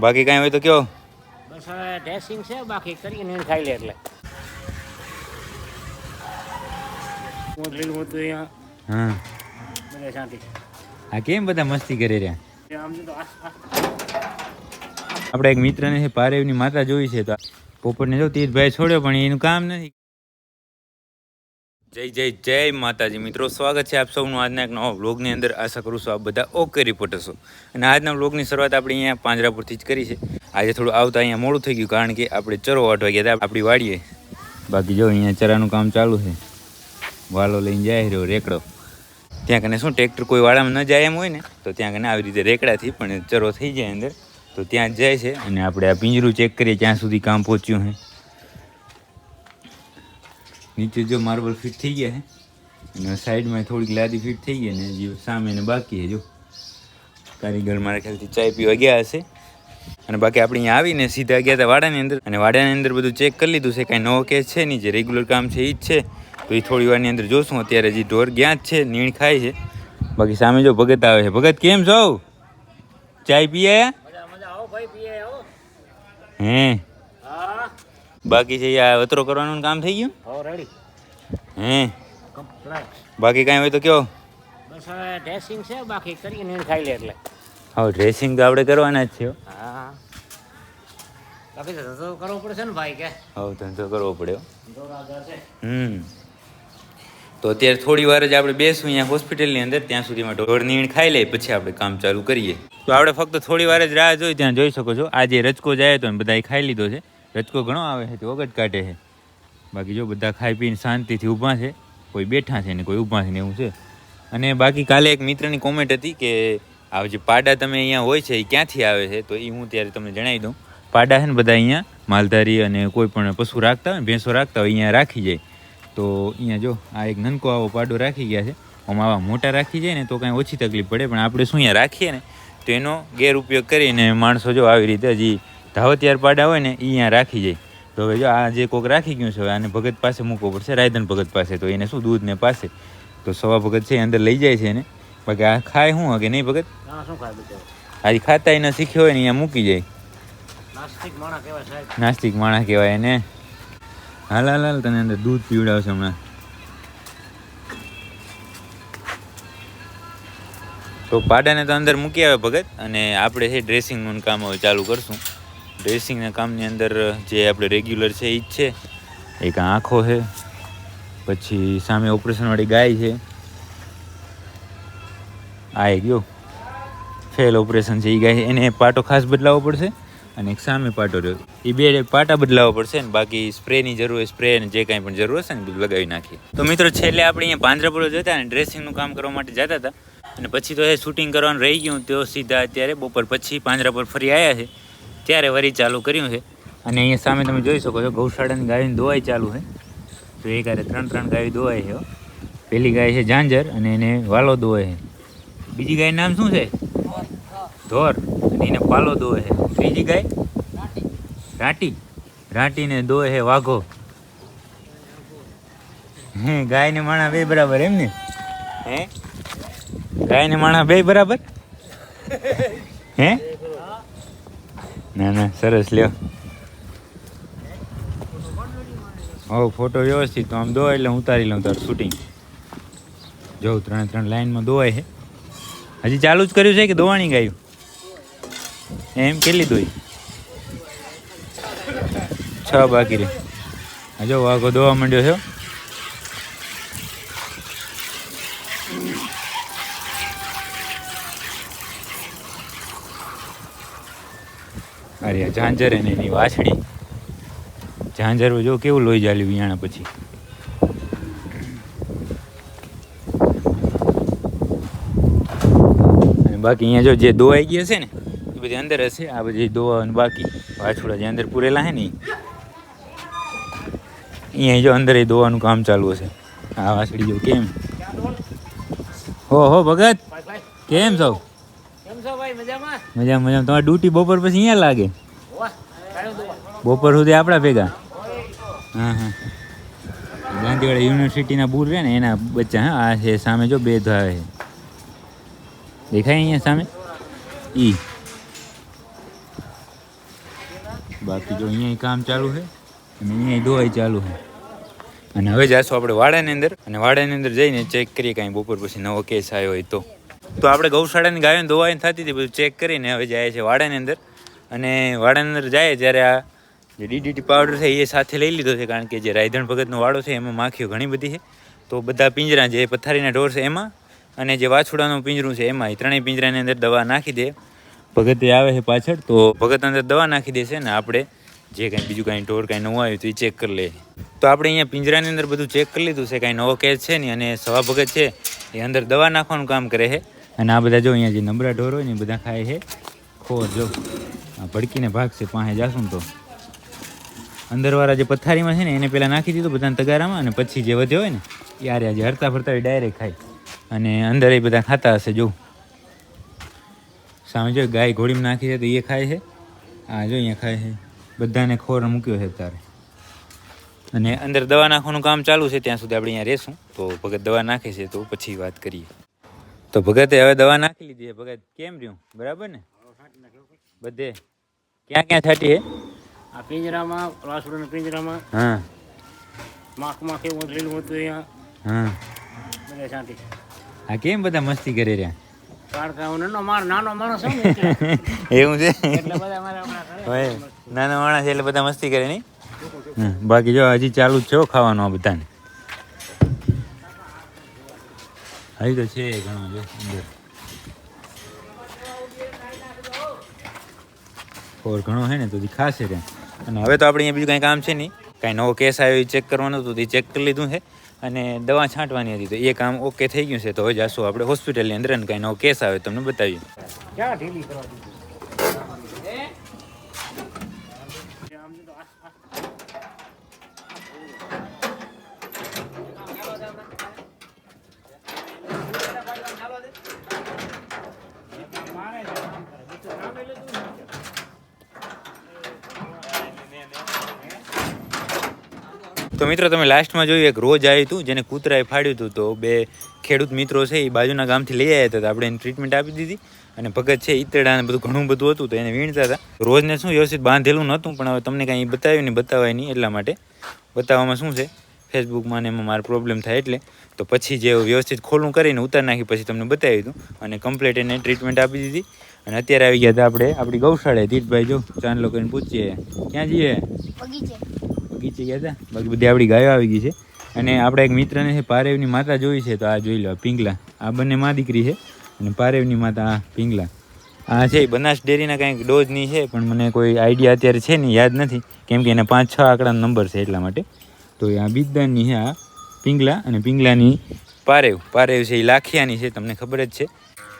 બાકી કાંઈ હોય તો કયો? બસ હવે ડ્રેસિંગ છે બાકી કરીને ખાઈ લે એટલે. હું આ કેમ બધા મસ્તી કરી રહ્યા? આપણે એક મિત્રને છે પારેવની માતા જોઈ છે તો પોપટને જો તીર્થભાઈ છોડ્યો પણ એનું કામ નથી. જય જય જય માતાજી. મિત્રો, સ્વાગત છે આપ સૌનું આજના એક નવા વ્લોગની અંદર. આશા કરું છું આપ બધા ઓકે રિપોર્ટર છો. અને આજના વ્લોગની શરૂઆત આપણે અહીંયા પાંજરાપુરથી જ કરી છે. આજે થોડું આવતા અહીંયા મોડું થઈ ગયું, કારણ કે આપણે ચરો વાટવા ગયા હતા. આપણી વાડીએ. બાકી જો અહીંયા ચરાનું કામ ચાલુ છે. વાલો લઈને જાય રહ્યો રેકડો. ત્યાં કને શું, ટ્રેક્ટર કોઈ વાળામાં ન જાય એમ હોય ને, તો ત્યાં કને આવી રીતે રેકડાથી પણ ચરો થઈ જાય અંદર. તો ત્યાં જાય છે. અને આપણે આ પિંજરું ચેક કરીએ, ત્યાં સુધી કામ પહોંચ્યું છે નીચે જો માર્બલ ફિટ થઈ ગયા છે અને સાઈડમાં થોડીક લાદી ફિટ થઈ ગઈ ને જે સામે ને બાકી છે જો. કારીગર મારા ખ્યાલથી ચાય પીવા ગયા હશે. અને બાકી આપણે અહીંયા આવીને સીધા ગયા હતા વાડાની અંદર. અને વાડાની અંદર બધું ચેક કરી લીધું છે કાંઈ નવો કેસ છે નહીં જે રેગ્યુલર કામ છે એ જ છે. તો એ થોડી વારની અંદર જોશું અત્યારે હજી ઢોર ગયા જ છે નીણ ખાય છે. બાકી સામે જો ભગત આવે છે. ભગત કેમ છો? ચાય પીએ હા? બાકી છે આ વતરો કરવાનું કામ થઈ ગયું? હે? બાકી કાંઈ હોય તો કયો? બસ હવે ડ્રેસિંગ છે બાકી કરીને ખાઈ લે એટલે. હા ડ્રેસિંગ તો આપણે કરવાના જ છે હો. હા. બાકી ધંધો કરવો પડશે ને ભાઈ કે? હવે ધંધો કરવો પડ્યો હમ. તો અત્યારે થોડી વાર જ આપણે બેસું અહીંયા હોસ્પિટલની અંદર ત્યાં સુધીમાં ઢોર નીણ ખાઈ લઈએ પછી આપણે કામ ચાલુ કરીએ. તો આપણે ફક્ત થોડી વાર જ રાહ જોઈ ત્યાં જોઈ શકો છો. આજે રચકો જાય તો બધા ખાઈ લીધો છે. રચકો ઘણો આવે છે તે વગટ કાઢે છે. બાકી જો બધા ખાઈ પીને શાંતિથી ઊભા છે, કોઈ બેઠા છે ને કોઈ ઊભા છે ને એવું છે. અને બાકી કાલે એક મિત્રની કોમેન્ટ હતી કે આ જે પાડા તમે અહીંયા હોય છે, એ ક્યાંથી આવે છે? તો એ હું ત્યારે તમને જણાવી દઉં. પાડા છે ને બધા અહીંયા માલધારી અને કોઈ પણ પશુ રાખતા હોય ભેંસો રાખતા હોય, અહીંયા રાખી જાય. તો અહીંયા જો આ એક નનકો આવો પાડો રાખી ગયા છે. આમાં આવા મોટા રાખી જાય ને તો કાંઈ ઓછી તકલીફ પડે, પણ આપણે શું અહીંયા રાખીએ ને, તો એનો ગેરઉપયોગ કરીને માણસો જો આવી રીતે હજી ધાવતિયાર પાડા હોય ને એ અહીંયા રાખી જાય. તો હવે જો આ જે કોક રાખી ગયું છે હવે આને ભગત પાસે મૂકવો પડશે રાયધન ભગત પાસે. તો એને શું દૂધ ને પાસે? તો સવા ભગત છે એ અંદર લઈ જાય છે એને. બાકી આ ખાય શું કે નહીં ભગત? આજે ખાતા એને શીખ્યો હોય ને અહીંયા મૂકી જાય. નાસ્તિક માણા કહેવાય એને. હાલ હાલ હાલ તને અંદર દૂધ પીવડાવશે હમણાં. તો પાડાને તો અંદર મૂકી આવે ભગત અને આપણે છે ડ્રેસિંગનું કામ હવે ચાલુ કરશું. ડ્રેસિંગના કામની અંદર જે આપણે રેગ્યુલર છે એ જ છે. એક આંખો છે, પછી સામે ઓપરેશનવાળી ગાય છે. આ એક ગયો ફેલ ઓપરેશન છે એ ગાય એને પાટો ખાસ બદલાવવો પડશે અને એક સામે પાટો રહ્યો. એ બે પાટા બદલાવવા પડશે ને બાકી સ્પ્રેની જરૂર હોય, સ્પ્રે અને જે કાંઈ પણ જરૂર હશે ને બધું લગાવી નાખીએ. તો મિત્રો, છેલ્લે આપણે અહીંયા પાંજરાપુરો જતા અને ડ્રેસિંગનું કામ કરવા માટે જતા હતા. અને પછી તો એ શૂટિંગ કરવાનું રહી ગયું, તો સીધા અત્યારે બપોર પછી પાંજરાપુર ફરી આવ્યા છે. ત્યારે વરી ચાલુ કર્યું છે. અને અહીંયા સામે તમે જોઈ શકો છો, ગૌશાળાની ગાયની દોવાઈ ચાલુ છે. તો એ હારે ત્રણ ત્રણ ગાય દોવાય છે પહેલી ગાય છે ઝાંઝર અને એને વાલો દોવાય છે. બીજી ગાયનું નામ શું છે? ધોર. અને એને પાલો દોવે છે. ત્રીજી ગાય? રાટી. રાટીને દોવે છે વાઘો. હે, ગાયને માણા બે બરાબર એમ ને? હે? ગાયને માણા બે બરાબર? હે? ના ના, સરસ, લ્યો. હો, ફોટો વ્યવસ્થિત તો આમ દો એટલે ઉતારી લઉં તારું શૂટિંગ જોઉં ત્રણે ત્રણ લાઈનમાં દોવાય છે. હજી ચાલુ જ કર્યું છે કે દોવાણી ગાયું? એમ કેટલી દોઈ? છ બાકી રે હજો વાઘો દોવા માંડ્યો છે અરે આ ઝાંઝર એને એની વાછડી. ઝાંઝર જો કેવું લોહી જાલ્યું વિયાણા પછી. અને બાકી અહીંયા જો જે દોવાઈ ગયા છે ને એ બધી અંદર હશે આ બધી દોવાનું બાકી. વાછોડા જે અંદર પૂરેલા છે ને ઈ. અહીંયા જો અંદર એ દોવાનું કામ ચાલુ હશે. આ વાછડી જો કેમ? હો હો ભગત. ભાઈ ભાઈ કેમ છો? કેમ છો ભાઈ? મજામાં? મજા મજા તમારી ડ્યુટી બપોર પછી અહીંયા લાગે? વાહ કાઢો દુવા બપોર સુધી આપણા ભેગા? હા હા. ગાંધીવાડા યુનિવર્સિટીના બુર રહે ને, એના બચ્ચા, હા, આ છે સામે, જો, બે ધાવે છે. દેખાય અહીંયા સામે? ઈ. બાકી જો અહીંયા કામ ચાલુ છે, અને અહીંયા દોવાઈ ચાલુ છે. અને હવે જાશું આપણે વાડાની અંદર, અને વાડાની અંદર જઈને ચેક કરીએ કાંઈ બપોર પછી નવો કેસ આવ્યો હોય તો. તો આપણે ગૌશાળાની ગાયો ધોવાઈને થતી હતી, બધું ચેક કરીને હવે જાય છે વાડાની અંદર. અને વાડાની અંદર જાય, જ્યારે આ જે ડીડીટી પાવડર છે એ સાથે લઈ લીધો છે, કારણ કે જે રાયધણ ભગતનો વાડો છે, એમાં માખીઓ ઘણી બધી છે. તો બધા પિંજરા જે પથારીના ઢોર છે એમાં અને જે વાછોડાનું પિંજરું છે એમાં એ ત્રણેય પિંજરાની અંદર દવા નાખી દે. ભગતે આવે છે પાછળ, તો ભગત અંદર દવા નાખી દેશે ને આપણે જે કાંઈ બીજું કાંઈ ઢોર કાંઈ નવું આવ્યું તો એ ચેક કરી લે તો આપણે અહીંયા પિંજરાની અંદર બધું ચેક કરી લીધું છે, કાંઈ નવો કેસ છે નહીં અને સવા ભગત છે એ અંદર દવા નાખવાનું કામ કરે છે. અને આ બધા જો અહીંયા જે નબળા ઢોર હોય ને એ બધા ખાય છે. ખોર જો, આ ભડકીને ભાગશે પાસે જાશું તો. અંદરવાળા જે પથારીમાં છે ને, એને પહેલાં નાખી દીધું બધાને તગારામાં અને પછી જે વધ્યો હોય ને, એ આજે હરતા ફરતા ડાયરેક્ટ ખાય. અને અંદર એ બધા ખાતા હશે, જો. સામે જો ગાય ઘોડીમાં નાખી છે તો એ ખાય છે. આ જો અહીંયા ખાય છે. બધાને ખોર મૂક્યો છે તારે અને અંદર દવા નાખવાનું કામ ચાલુ છે, ત્યાં સુધી આપણે અહીંયા રહેશું. તો ભગત દવા નાખે છે, તો પછી વાત કરીએ. તો ભગતે હવે દવા નાખી લીધી છે. ભગત, કેમ રહ્યું? બરાબર ને? બધે? ક્યાં ક્યાં છાટી છે? આ પિંજરામાં વાસુડાના પિંજરામાં હા. માખ કેવું લીલું હતું અહીંયા. હા. બધે શાંતિ. આ કેમ બધા મસ્તી કરી રહ્યા? કાળકા નાનો માર નાનો માણસ છું એવું છે? એટલે બધા મારે હોય નાના માણસ એટલે બધા મસ્તી કરે નહીં? બાકી જો હજી ચાલુ જ છે ખાવાનું આ બધાને. હજી તો છે ઘણો જો અંદર. ઓર ઘણો છે ને તો ખાશે રે અને હવે તો આપણે અહીંયા બીજું કાંઈ કામ છે નહીં. કાંઈ નવો કેસ આવ્યો એ ચેક કરવાનો હતો તે ચેક કરી લીધું છે. અને દવા છાંટવાની હતી તો એ કામ ઓકે થઈ ગયું છે. તો હવે જાશું આપણે હોસ્પિટલની અંદર અને કાંઈ નવો કેસ આવે તમને બતાવીએ. ક્યાં ઢીલી કરવા દીધી આમ જો તો આ- આ- મારે છે, કામ કરે. બીજું કામ એ લીધું નથી. તો મિત્રો તમે લાસ્ટમાં જોયું એક રોજ આવ્યું હતું જેને કૂતરાએ ફાડ્યું હતું તો બે ખેડૂત મિત્રો છે એ બાજુના ગામથી લઈ આવ્યા હતા આપણે એને ટ્રીટમેન્ટ આપી દીધી. અને ભગત છે ઈતરડા બધું ઘણું બધું હતું, તો એને વીણતા હતા. રોજને શું, વ્યવસ્થિત બાંધેલું નહોતું, પણ હવે તમને કાંઈ બતાવ્યું નહીં બતાવાય નહીં એટલા માટે. બતાવવામાં શું છે? ફેસબુકમાં ને એમાં મારો પ્રોબ્લેમ થાય એટલે. તો પછી જે વ્યવસ્થિત ખોલું કરીને ઉતાર નાખી, પછી તમને બતાવ્યું હતું અને કમ્પ્લીટ એને ટ્રીટમેન્ટ આપી દીધી. અને અત્યારે આવી ગયા હતા આપણે આપણી ગૌશાળાએ. ધીટભાઈ જો ચાંદ કરીને પૂછીએ. ક્યાં જઈએ? બગીચે ગયા હતા. બાકી બધી આપણી ગાયો આવી ગઈ છે. અને આપણા એક મિત્રને છે, પારેવની માતા જોઈ છે, તો આ જોઈ લો પિંગલા. આ બંને મા દીકરી છે અને પારેવની માતા આ પિંગલા. આ છે બનાસ ડેરીના કંઈક ડોઝની છે, પણ મને કોઈ આઈડિયા અત્યારે છે ને યાદ નથી. કેમ કે એને પાંચ છ આંકડાનો નંબર છે એટલા માટે. તો આ બીજદાનની છે, આ પિંગલા અને પિંગલાની પારેવ. પારેવ છે એ લાખિયાની છે, તમને ખબર જ છે.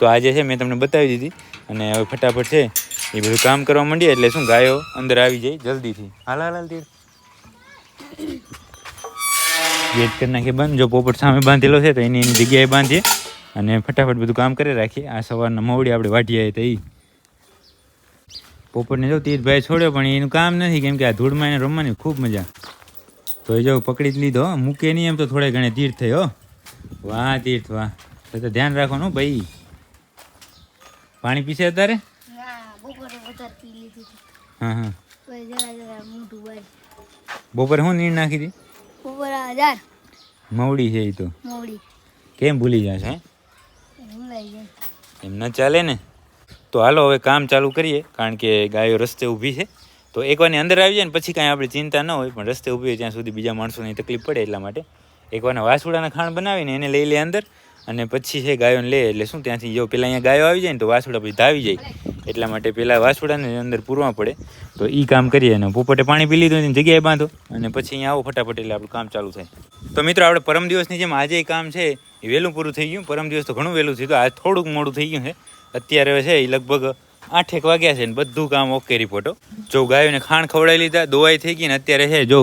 તો આજે છે, મેં તમને બતાવી દીધી. અને હવે ફટાફટ છે, એ બધું કામ કરવા માંડીએ એટલે શું, ગાયો અંદર આવી જાય જલ્દીથી. હાલ હાલ હાલ ગેટ કરી નાખીએ બંધ. જો પોપટ સામે બાંધેલો છે તો એની એની જગ્યાએ બાંધીએ અને ફટાફટ બધું કામ કરી રાખીએ. આ સવારના મોવડી આપણે વાટી આવીએ તો એ પોપટને જો તીર્થભાઈ છોડ્યો પણ એનું કામ નથી કેમ કે આ ધૂળમાં એને રમવાની ખૂબ મજા. તો એ જો પકડી જ લીધો મૂકે નહીં એમ તો થોડે ઘણે તીર્થ થયો વાહ તીર્થ વાહ. તો ધ્યાન રાખવાનું ભાઈ. પાણી પીશે અત્યારે. હા હા બપોરે શું નીર નાખી હતી? બપોર હજાર મવડી છે એ તો. મવડી. કેમ ભૂલી જશે છે એમ ન ચાલે ને? તો હાલો હવે કામ ચાલુ કરીએ કારણ કે ગાયો રસ્તે ઊભી છે. તો એકવારની અંદર આવી જાય ને પછી કાંઈ આપણે ચિંતા ન હોય પણ રસ્તે ઊભી હોય ત્યાં સુધી બીજા માણસોની તકલીફ પડે એટલા માટે. એકવારના વાસુડાના ખાણ બનાવીને એને લઈ લે અંદર અને પછી છે ગાયોને લે, એટલે શું ત્યાંથી જો પેલા અહીંયા ગાયો આવી જાય ને તો વાસુડા પછી ધાવી જાય. એટલા માટે પેલા વાસુડાને અંદર પૂરવા પડે. તો એ કામ કરીએ અને પોપટે પાણી પી લીધું એની જગ્યાએ બાંધો અને પછી અહીંયા આવો ફટાફટ એટલે આપણું કામ ચાલુ થાય. તો મિત્રો, આપણે પરમ દિવસની જેમ આજે કામ છે એ વહેલું પૂરું થઈ ગયું. પરમ દિવસ તો ઘણું વહેલું થયું. આજ થોડુંક મોડું થઈ ગયું છે. અત્યારે છે એ લગભગ આઠેક વાગ્યા છે ને બધું કામ ઓકે રિપોર્ટો જો ગાયોને ખાણ ખવડાવી લીધા, દોવાઈ થઈ ગઈ ને અત્યારે છે, જો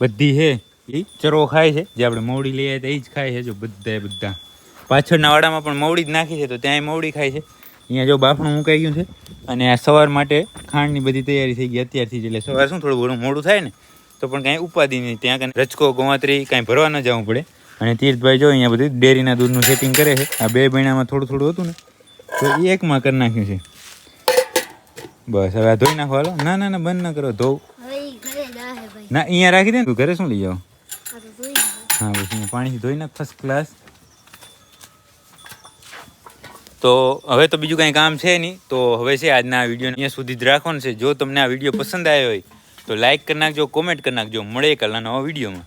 બધી છે એ ચરો ખાય છે. જે આપણે મોડી લઈ હતા એ જ ખાય છે, જો બધા બધા. પાછળના વાડામાં પણ મવડી જ નાખી છે તો ત્યાંય મવડી ખાય છે. અહીંયા જો બાફણું મુકાઈ ગયું છે અને આ સવાર માટે ખાંડની બધી તૈયારી થઈ ગઈ અત્યારથી જ એટલે સવાર શું થોડું ઘણું મોડું થાય ને તો પણ કાંઈ ઉપાધિ નહીં. ત્યાં કાંઈ રચકો ગોવાત્રી કાંઈ ભરવા ન જવું પડે. અને તીર્થભાઈ જો અહીંયા બધું ડેરીના દૂધનું સેટિંગ કરે છે. આ બે મહિનામાં થોડું થોડું હતું ને તો એ એકમાં કરી નાખ્યું છે. બસ હવે આ ધોઈ નાખો. હાલો. ના ના ના બંધ ના કરો. ધોવ. ના અહીંયા રાખી દે ને તું. ઘરે શું લઈ જાવ. હા બસ પાણીથી ધોઈ નાખ ફર્સ્ટ ક્લાસ તો હવે તો બીજું કાંઈ કામ છે નહીં. તો હવે છે આજના વીડિયો અહીંયા સુધી જ રાખવાનું છે. જો તમને આ વીડિયો પસંદ આવ્યો હોય તો લાઈક કરી નાખજો કોમેન્ટ કરી નાખજો. મળે એક નવા વિડીયોમાં.